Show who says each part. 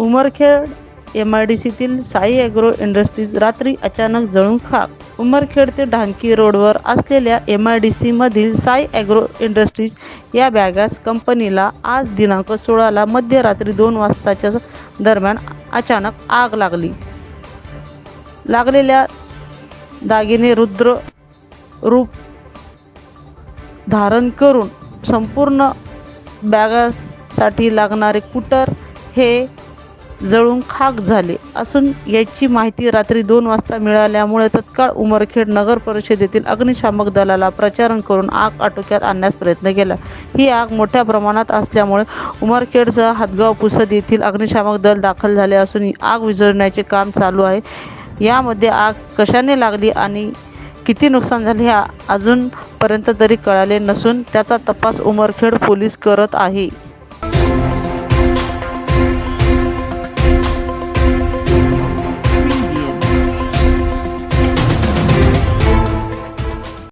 Speaker 1: Umarkhed M I D सीतील Sai agro industries रात्री अचानक जळून खाक. उमरखेड ते ढांकी रोडवर असलेल्या एम आय डी सीमधील साई ॲग्रो इंडस्ट्रीज या बॅगॅस कंपनीला आज दिनांक सोळाला मध्यरात्री दोन वाजताच्या दरम्यान अचानक आग लागली. लागलेल्या दागिने रुद्र रूप धारण करून संपूर्ण बॅगासाठी लागणारे कुटर हे जळून खाक झाले. असून याची माहिती रात्री दोन वाजता मिळाल्यामुळे तत्काळ उमरखेड नगर परिषदेतील अग्निशामक दलाला प्रचारण करून आग आटोक्यात आणण्यास प्रयत्न केला. ही आग मोठ्या प्रमाणात असल्यामुळे उमरखेडसह हातगाव पुसद येथील अग्निशामक दल दाखल झाले असून आग विझवण्याचे काम चालू आहे. यामध्ये आग कशाने लागली आणि किती नुकसान झाले हे अजूनपर्यंत तरी कळाले नसून त्याचा तपास उमरखेड पोलीस करत आहे.